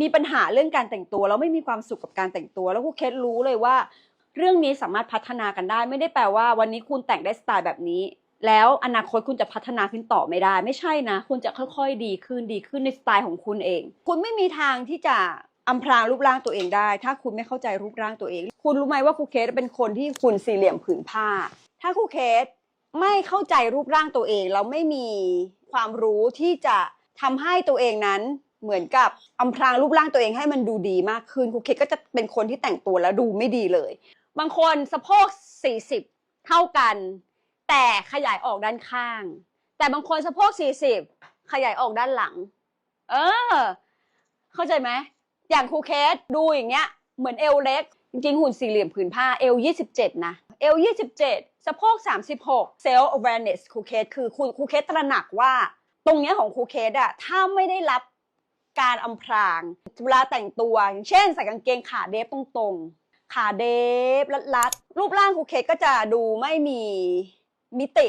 มีปัญหาเรื่องการแต่งตัวแล้วไม่มีความสุขกับการแต่งตัว แล้วครูเคสรู้เลยว่า เรื่องนี้สามารถพัฒนากันได้ ไม่ได้แปลว่า วันนี้คุณแต่งได้สไตล์แบบนี้ แล้วอนาคตคุณจะพัฒนาขึ้นต่อไม่ได้ ไม่ใช่นะ คุณจะค่อยๆ ดีขึ้นดีขึ้นในสไตล์ของคุณเอง คุณไม่มีทางที่จะอำพรางรูปร่างตัวเองได้ ถ้าคุณไม่เข้าใจรูปร่างตัวเอง คุณรู้ไหมว่าครูเคสเป็นคนที่คุณสี่เหลี่ยมผืนผ้า ถ้าครูเคสไม่เข้าใจรูปร่างตัวเองแล้วไม่มีความรู้ที่จะทำให้ตัวเองนั้น เหมือนกับอำพรางรูปร่างตัวเองให้มันดูดีมากขึ้นครูเคสก็จะเป็นคนที่แต่งตัวแล้วดูไม่ดีเลย บางคนสะโพก 40 เท่ากัน แต่ขยายออกด้านข้าง แต่บางคนสะโพก 40 ขยายออกด้านหลัง เออ เข้าใจไหมอย่างครูเคสดูอย่างเงี้ย เหมือนเอวเล็ก จริงๆหุ่นสี่เหลี่ยมผืนผ้าเอว 27 นะเอว27 สะโพก 36 self awareness ครูเคสคือคุณครูเคสตระหนักว่า ตรงเนี้ยของครูเคสอะถ้าไม่ได้รับ การอำพรางเวลาแต่งตัว อย่างเช่นใส่กางเกงขาเดฟตรงๆ ขาเดฟรัดๆรูปร่างครูเคก็จะดูไม่มีมิติ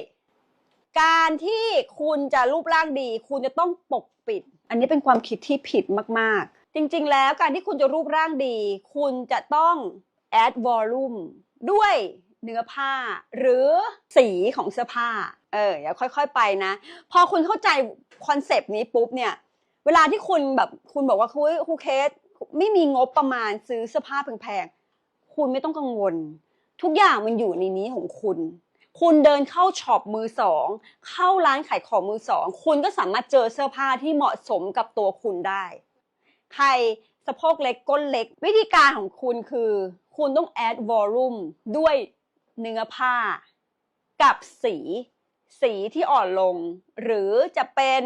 การที่คุณจะรูปร่างดี คุณจะต้องปกปิด อันนี้เป็นความคิดที่ผิดมากๆ จริงๆ แล้วการที่คุณจะรูปร่างดี คุณจะต้อง add volume ด้วยเนื้อผ้า หรือสีของเสื้อผ้า เอออย่าค่อย ๆ ไปนะ พอคุณเข้าใจคอนเซปต์นี้ปุ๊บเนี่ย เวลาที่คุณแบบคุณบอกว่าคุยครูเคสไม่มีงบประมาณซื้อเสื้อผ้าแพงๆ คุณไม่ต้องกังวล ทุกอย่างมันอยู่ในนี้ของคุณ คุณเดินเข้าช็อปมือสอง เข้าร้านขายของมือสอง คุณก็สามารถเจอเสื้อผ้าที่เหมาะสมกับตัวคุณได้ ใครสะโพกเล็กก้นเล็ก วิธีการของคุณคือ คุณต้อง add volume ด้วยเนื้อผ้า กับสี สีที่อ่อนลง หรือจะเป็น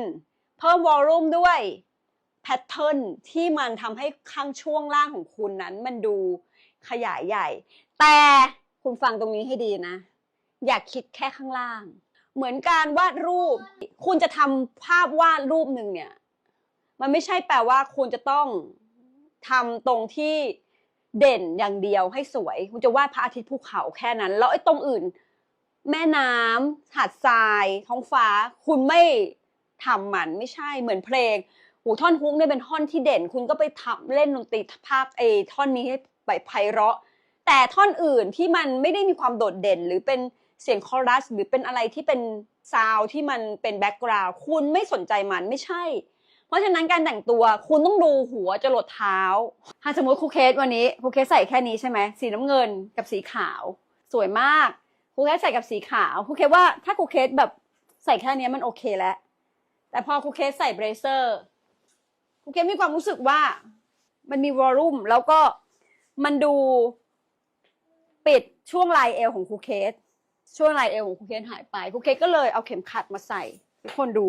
เพิ่ม volume ด้วยแพทเทิร์นที่มันทำให้ข้างช่วงล่างของคุณนั้นมันดูขยายใหญ่ แต่คุณฟังตรงนี้ให้ดีนะ อย่าคิดแค่ข้างล่าง เหมือนการวาดรูป คุณจะทำภาพวาดรูปหนึ่งเนี่ย มันไม่ใช่แปลว่าคุณจะต้องทำตรงที่เด่นอย่างเดียวให้สวย คุณจะวาดพระอาทิตย์ภูเขาแค่นั้น แล้วไอ้ตรงอื่น แม่น้ำหาดทราย ท้องฟ้า คุณไม่ ทำมันไม่ใช่เหมือนเพลงหูท่อนฮุกเนี่ยเป็นท่อนที่เด่น คุณก็ไปทำเล่นดนตรีภาคเอท่อนนี้ให้ไปไพเราะ แต่ท่อนอื่นที่มันไม่ได้มีความโดดเด่น หรือเป็นเสียงคอรัส หรือเป็นอะไรที่เป็นซาวที่มันเป็นแบ็กกราวด์คุณไม่สนใจมันไม่ใช่ เพราะฉะนั้นการแต่งตัวคุณต้องดูหัวจรดเท้าถ้าสมมติครูเคสวันนี้ครูเคสใส่แค่นี้ใช่ไหมสีน้ำเงินกับสีขาว สวยมากครูเคสใส่กับสีขาวครูเคสว่าถ้าครูเคสแบบใส่แค่นี้มันโอเคแล้ว แต่พอครูเคสใส่เบรเซอร์ครูเคสมีความรู้สึกว่ามันมีวอลลุ่มแล้วก็มันดูปิดช่วงลายเอวของครูเคส ช่วงลายเอวของครูเคสหายไปครูเคสก็เลยเอาเข็มขัดมาใส่ทุกคนดู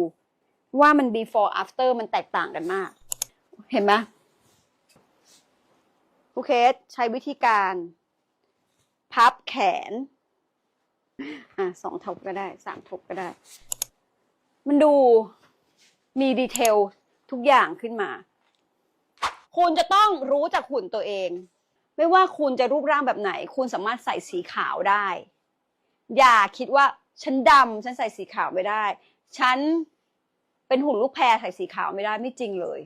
ว่ามัน before after มันแตกต่างกันมาก เห็นไหมครูเคสใช้วิธีการ พับแขน อะสองทบก็ได้สามทบก็ได้ มันดู มีดีเทลทุกอย่างขึ้นมา คุณจะต้องรู้จากหุ่นตัวเอง ไม่ว่าคุณจะรูปร่างแบบไหน คุณสามารถใส่สีขาวได้ อย่าคิดว่าฉันดำฉันใส่สีขาวไม่ได้ ฉันเป็นหุ่นลูกแพรใส่สีขาวไม่ได้ไม่จริงเลย